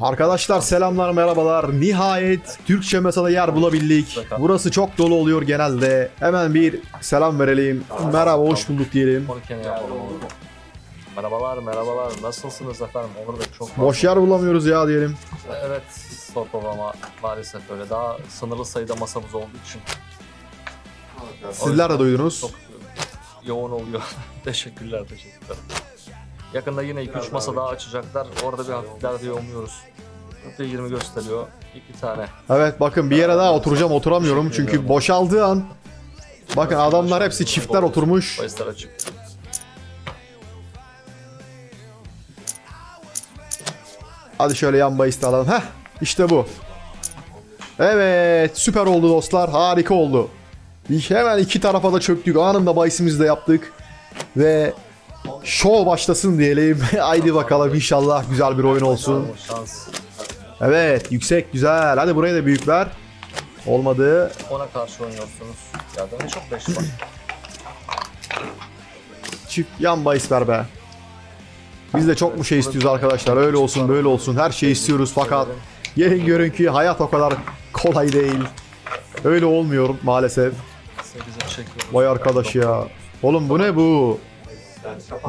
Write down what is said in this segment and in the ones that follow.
Arkadaşlar selamlar merhabalar. Nihayet Türkçe masada yer bulabildik. Burası çok dolu oluyor genelde. Hemen bir selam verelim. Merhaba hoş bulduk diyelim. 12 ne yapalım olur. Merhabalar merhabalar nasılsınız efendim Onur Bey çok Boş yer bulamıyoruz ya diyelim. Evet Stopov ama maalesef öyle daha sınırlı sayıda masamız olduğu için Sizler de duydunuz. çok yoğun oluyor. teşekkürler teşekkürler. Yakında yine 2-3 masa daha açacaklar. Orada bir hafifler diye umuyoruz. 20 gösteriyor. 2 tane. Evet bakın bir yere daha oturacağım oturamıyorum çünkü boşaldığı an Bakın adamlar hepsi çiftler oturmuş. Bahisler açık. Hadi şöyle yan bahis alalım. Heh işte bu. Evet süper oldu dostlar. Harika oldu. Hemen iki tarafa da çöktük. Anında bahisimizi de yaptık. Ve show başlasın diyelim. Haydi bakalım inşallah güzel bir oyun olsun. Evet yüksek güzel. Hadi buraya da büyük ver. Olmadı. Ona karşı oynuyorsunuz. Ya da çok 5 var. Çift yan bahis ver be. Biz de çok mu şey istiyoruz arkadaşlar. Öyle olsun böyle olsun. Her şeyi istiyoruz fakat gelin görün ki hayat o kadar kolay değil. Öyle olmuyor maalesef. 8'e çekiyoruz. Vay arkadaş ya. Oğlum bu ne bu?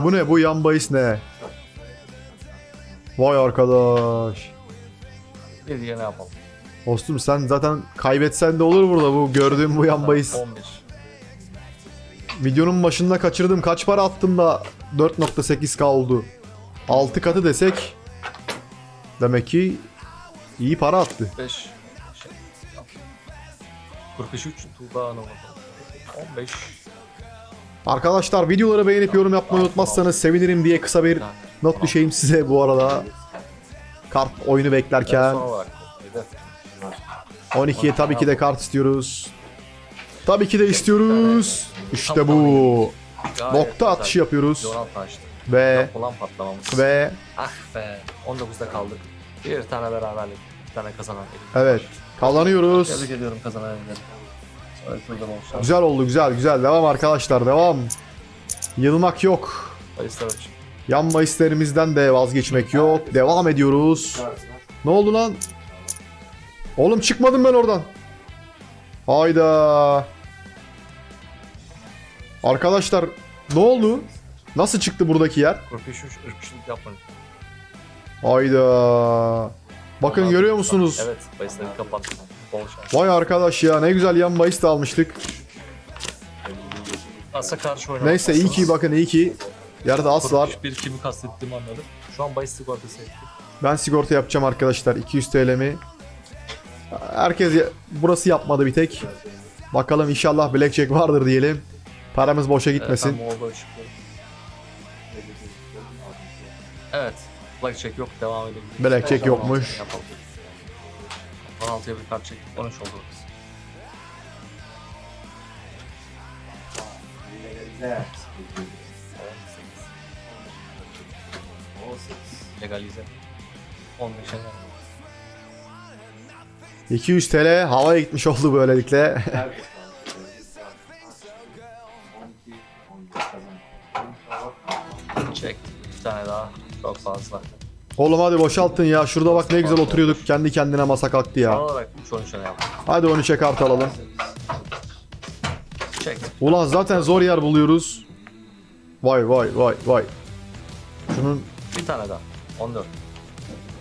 Bu ne bu yan bahis ne? Vay arkadaş. Bir diye ne yapalım? Dostum sen zaten kaybetsen de olur burada bu gördüğüm bu yan bahis. 11. Videonun başında kaçırdım. Kaç para attım da 4.8k oldu. 6 katı desek demek ki iyi para attı. 5 şey. 43 Tuğba Hanım. 15 Arkadaşlar videoları beğenip yorum yapmayı unutmazsanız sevinirim diye kısa bir not düşeyim size bu arada. Kart oyunu beklerken Son olarak 7 12'ye tabii ki de kart istiyoruz. Tabii ki de istiyoruz. İşte bu. Nokta atışı yapıyoruz. Ve ve Ah be 19'da kaldık. Bir tane beraberlik. Bir tane kazanan. evet kazanıyoruz. Tebrik ediyorum kazanan şans. Güzel oldu güzel güzel. Devam arkadaşlar devam. Yılmak yok. Bayıslar açık. Yan bahislerimizden de vazgeçmek yok. Devam ediyoruz. Ne oldu lan? Oğlum çıkmadım ben oradan. Hayda. Arkadaşlar ne oldu? Nasıl çıktı buradaki yer? 43 ırkçılık yapmayın. Hayda. Bakın görüyor musunuz? Evet bayısları kapattık. Bol şans. Vay arkadaş ya ne güzel yan bahis de almıştık. Asa karşı oynamak. Neyse iyi ki bakın iyi ki. Yerde as var. Bir kimi kastettiğimi anladım. Şu an bahis sigortası ettik. Ben sigorta yapacağım arkadaşlar. 200 TL mi? Herkes ya- burası yapmadı bir tek. Bakalım inşallah blackjack vardır diyelim. Paramız boşa gitmesin. Oldu ışıklı. Evet. Blackjack yok devam edelim. Blackjack yokmuş. Yapalım. 16'ya bir kart çektik 13 oldu. Legalize. 15'e ne? 200 TL havaya gitmiş oldu böylelikle. Oğlum hadi boşaltın ya. Şurada bak ne güzel oturuyorduk. Kendi kendine masa kalktı Son ya. olarak 3 13'e ne yapalım? Hadi 13'e kart alalım. Çek. Ulan zaten zor yer buluyoruz. Vay vay vay vay. Şunun Bir tane daha. 14.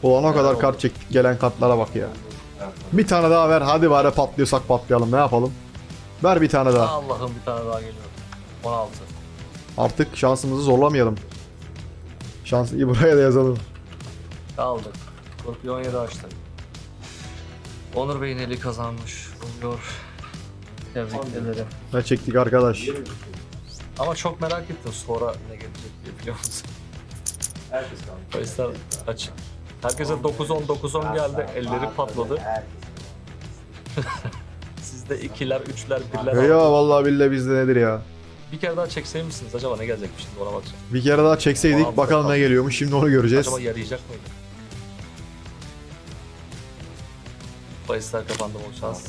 ulan o kadar kart çektik. Gelen kartlara bak ya. Bir tane daha ver. Hadi bari patlıyorsak patlayalım. Ne yapalım? Ver bir tane daha. Allah'ım bir tane daha geliyor. 16. Artık şansımızı zorlamayalım. Şansı buraya da yazalım. Kaldık. Scorpio 17 açtı. Onur Bey'in eli kazanmış. Buyuruyor. Tebrik ederim. Ne çektik arkadaş? Ama çok merak ettim sonra ne gelecek diye biliyor musun? Bahisler açık. Herkese 9-10 9-10 geldi. Elleri patladı. Sizde ikiler, üçler, birler Ya aldı. vallahi billahi bizde nedir ya? Bir kere daha çekseymişsiniz acaba ne gelecekmiş şimdi ona bakacağım. Bir kere daha çekseydik bakalım ne geliyormuş. Şimdi onu göreceğiz. Acaba yarayacak mıydı? Bahisler kapandı bol şans.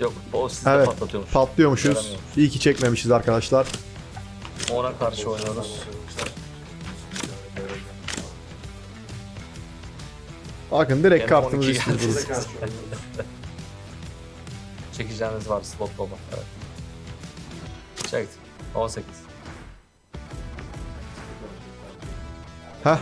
Yok o sizi de Evet. patlatıyormuş. Patlıyormuşuz. İyi ki çekmemişiz arkadaşlar. Ona karşı oynuyoruz. Bakın direkt Benim kartımızı 12 istiyoruz. Çekeceğiniz var slot baba. Evet. Çektik. 18. Heh.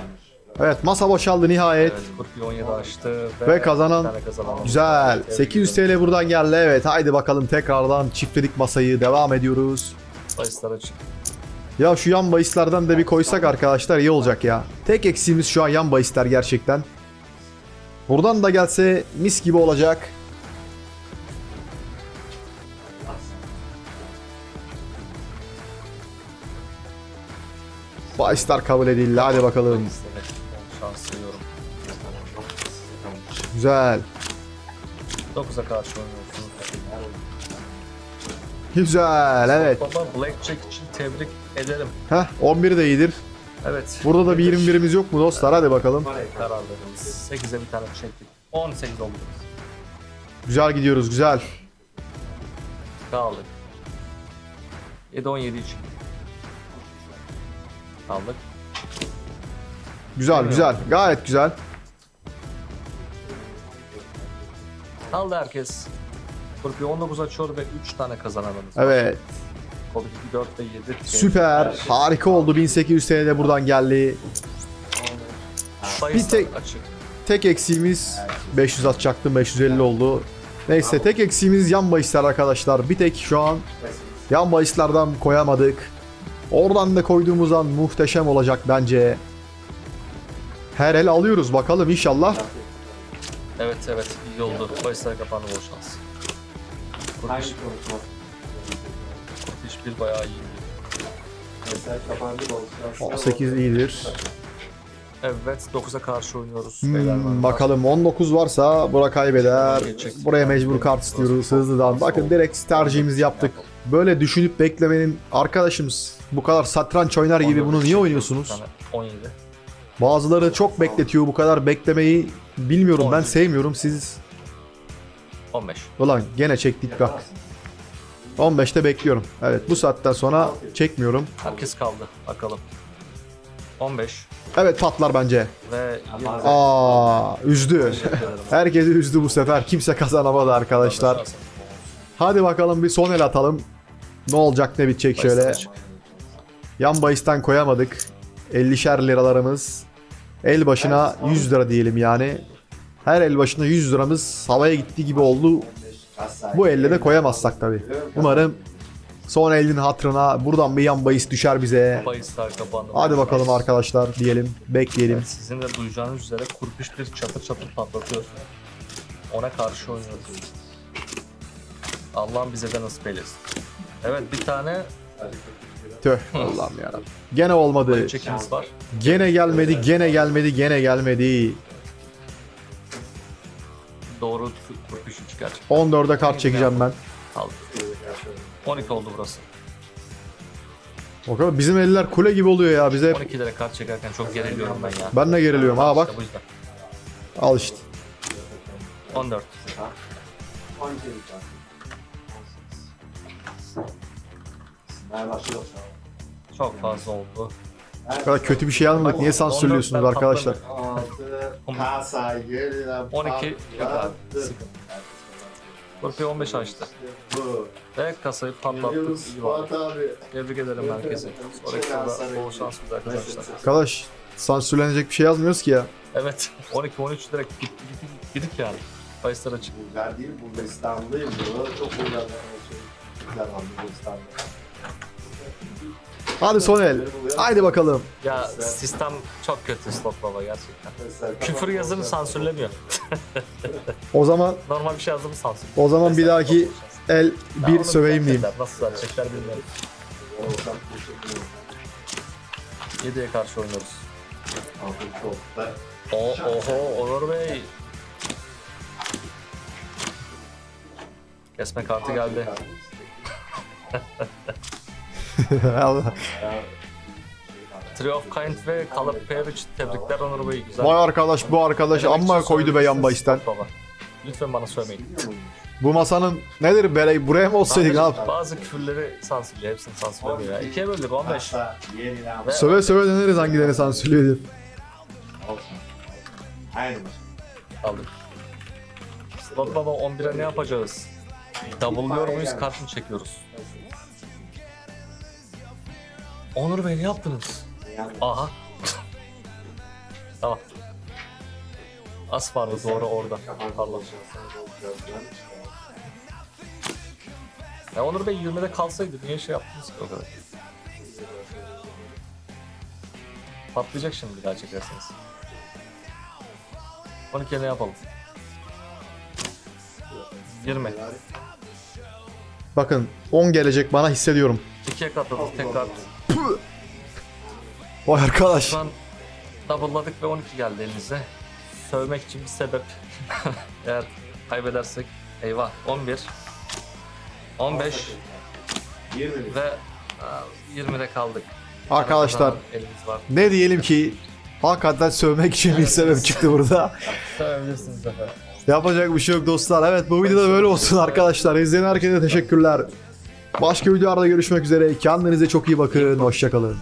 Evet masa boşaldı nihayet. Evet, Kurpi 17 açtı. Ve kazanan- tane kazanan Güzel. Tebrik 800 ediyorum. TL buradan geldi. Evet haydi bakalım tekrardan çiftledik masayı. Devam ediyoruz. Bahisler açık. Ya şu yan bahislerden de bir koysak arkadaşlar iyi olacak ya. Tek eksiğimiz şu an yan bahisler gerçekten. Buradan da gelse mis gibi olacak. Bahisler kabul edildi. Hadi bakalım. Bahislere Güzel. 9'a karşı oynuyorsunuz. Güzel. Evet. Baba Blackjack için tebrik ederim. Heh 11 de iyidir. Evet. Burada da bir 21'imiz yok mu dostlar? Hadi bakalım. Kararlarımız. 8'e bir tane çektik. 18 oldu. Güzel gidiyoruz. Güzel. Kaldık. 7 17 için. Kaldık. Güzel güzel. Gayet güzel. Kaldı herkes. Kurpi 19 açıyor ve 3 tane kazananımız. var. Evet. Kod 2, 4 ve 7. Süper. Harika oldu. 1800 TL de buradan geldi. Sayısal Bir tek- açık. Tek eksiğimiz 500 atacaktım 550 oldu. Neyse tek eksiğimiz yan bahisler arkadaşlar. Bir tek şu an yan bahislerden koyamadık. Oradan da koyduğumuz an muhteşem olacak bence. Her el alıyoruz bakalım inşallah. Evet evet iyi oldu. Bahisler kapandı bol şans. Hangi Kurpiş, konuşma? Bir bayağı iyi. Mesela kapandı olsun. 18 iyidir. Evet 9'a karşı oynuyoruz. Hmm, Beyler var. bakalım 19 varsa bura kaybeder. Buraya mecbur kart istiyoruz hızlıdan. Bakın direkt tercihimizi yaptık. Böyle düşünüp beklemenin arkadaşımız bu kadar satranç oynar gibi 14 bunu niye oynuyorsunuz? bir tane, 17. Bazıları çok bekletiyor bu kadar beklemeyi. Bilmiyorum ben 14. sevmiyorum. Siz? 15. ulan gene çektik bak. 15'te bekliyorum. Evet bu saatten sonra çekmiyorum. Herkes kaldı. Bakalım. 15 evet patlar bence. Ve 20. aa üzdü. Herkesi üzdü bu sefer. Kimse kazanamadı arkadaşlar. Hadi bakalım bir son el atalım. Ne olacak ne bitecek şöyle? Yan bahisten koyamadık. 50'şer liralarımız el başına 100 lira diyelim yani her el başına 100 liramız havaya gitti gibi oldu Bu elle de koyamazsak tabi. Umarım son elin hatırına buradan bir yan bahis düşer bize. Bahisler kapandı. Hadi bakalım arkadaşlar diyelim. Bekleyelim. Evet, sizin de duyacağınız üzere kurpiş bir çatır çatır patlatıyor. Ona karşı oynuyoruz. Allah'ım bize de nasip eylesin. Evet bir tane Tüh Allah'ım yarabbim. Gene olmadı. çekimiz var. Gene gelmedi, gene gelmedi, gene gelmedi. Doğru 3 gerçekten. 14'e kart çekeceğim ben. Aldık. 12 oldu burası. O kadar bizim eller kule gibi oluyor ya. Bize hep 12 lira kart çekerken çok geriliyorum ben ya. ben de geriliyorum. Ha bak İşte bu yüzden. al işte. 14. 12 Çok fazla oldu. O kadar kötü bir şey almadık. Niye sansürlüyorsunuz 14 ben arkadaşlar? 6 kasa yerine 12 yok abi. patladı. Sıkıntı. Kurpi 15 açtı. Bu. Ve kasayı patlattık. Geliyoruz. Fuat abi. Tebrik ederim herkese. Sonraki turda bol şans bize arkadaşlar. Arkadaş sansürlenecek bir şey yazmıyoruz ki ya. Evet 12-13 direkt gitti gitti gidik yani. Bahisler açık. Bulgar değil Bulgaristan'dayım. Bu çok Bulgar'dan Güzel abi Bulgaristan'da. Hadi son el. Haydi bakalım. Ya sistem çok kötü slot baba gerçekten. Küfür yazını sansürlemiyor. O zaman Normal bir şey yazımı sansür. o zaman bir dahaki el bir söveyim diyeyim. Nasıl düzeltecekler bilmiyorum. 7'ye karşı oynuyoruz. O, oho Onur Bey. Kesme kartı geldi. Allah. Tree of Kind ve Pair için tebrikler Onur Bey. Güzel. Vay arkadaş bu arkadaş demek amma için koydu be yan söylediyseniz bahisten. baba. Lütfen bana söylemeyin. Bu masanın nedir bere buraya mı olsaydık ne yap? bazı küfürleri sansürlüyor. Hepsini sansürlemiyor ya. İkiye böldük 15. Söve söve deneriz hangilerini sansürlüyor diye. Aldık. Slot Baba 11'e ne yapacağız? Double'lıyor muyuz, kart mı çekiyoruz? Onur Bey ne yaptınız? Aha. tamam. As vardı doğru orada. Pardon. Ya Onur Bey 20'de kalsaydı niye şey yaptınız ki o kadar? Patlayacak şimdi bir daha çekerseniz. 12'ye ne yapalım? 20. Bakın 10 gelecek bana hissediyorum. 2'ye katladık tekrar. Vay arkadaş. Şu an double'ladık ve 12 geldi elinize. Sövmek için bir sebep. Eğer kaybedersek eyvah 11 15 20 ve aa, 20'de kaldık. Arkadaşlar ne diyelim ki hakikaten sövmek için bir sebep çıktı burada. Sövebilirsiniz efendim. Yapacak bir şey yok dostlar. Evet bu videoda böyle olsun arkadaşlar. İzleyen herkese teşekkürler. Başka videolarda görüşmek üzere. Kendinize çok iyi bakın. Hoşçakalın.